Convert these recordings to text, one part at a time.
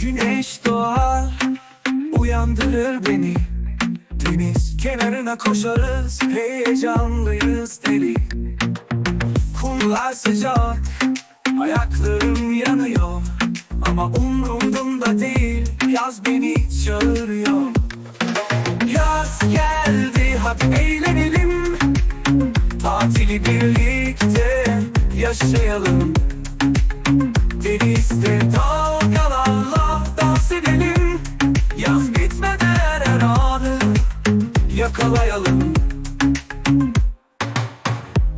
Güneş doğar Uyandırır beni. Deniz kenarına koşarız Heyecanlıyız deli. Kumlar sıcak Ayaklarım yanıyor. Ama umrumda değil Yaz beni çağırıyor. Yaz geldi hadi eğlenelim. Tatili birlikte yaşayalım Denizde dalgalarla dans edelim. Yaz bitmeden her anı yakalayalım.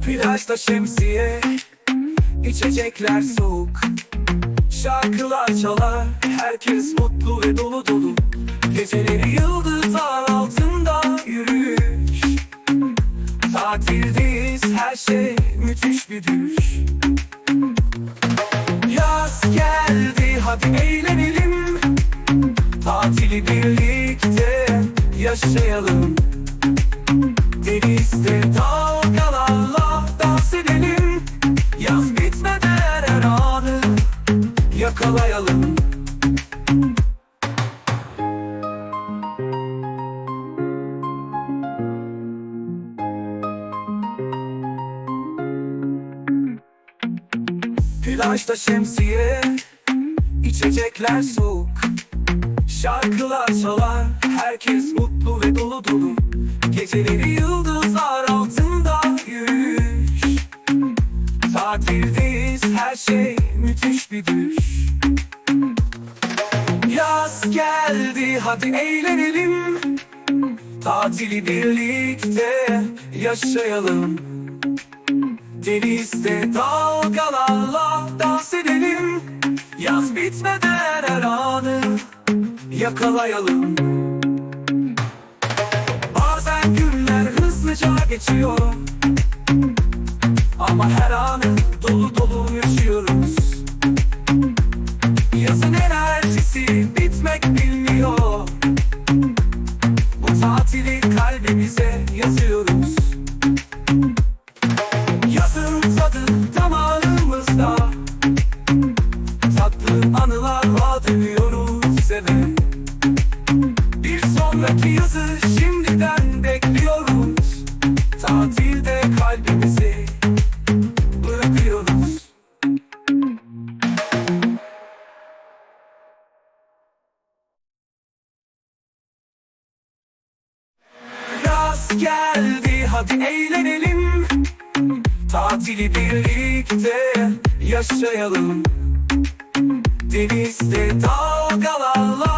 Plajda şemsiye, içecekler soğuk. Şarkılar çalar, herkes mutlu ve dolu dolu. Geceleri yıldızlar altında yürüyüş. Tatildeyiz, her şey müthiş bir düş. Yaz geldi hadi eğlenelim. Tatili birlikte yaşayalım. Denizde dalgalarla dans edelim. Yaz bitmeden her anı yakalayalım Plajda şemsiye içecekler soğuk. Şarkılar çalar Herkes mutlu ve dolu dolu. Geceleri yıldızlar altında yürüyüş. Tatildeyiz her şey müthiş bir düş. Yaz geldi hadi eğlenelim. Tatili birlikte yaşayalım Denizde dalgalarla dans edelim. Yaz bitmeden her anı yakalayalım. Bazen günler hızlıca geçiyor. Ama her anı dolu dolu yaşıyoruz. Yazın enerjisi bitmek bilmiyor. Bu tatili kalbimize yazıyoruz Bir sonraki yazı şimdiden bekliyoruz. Tatilde kalbimizi bırakıyoruz. Yaz geldi hadi eğlenelim. Tatili birlikte yaşayalım. Denizde dalgalarla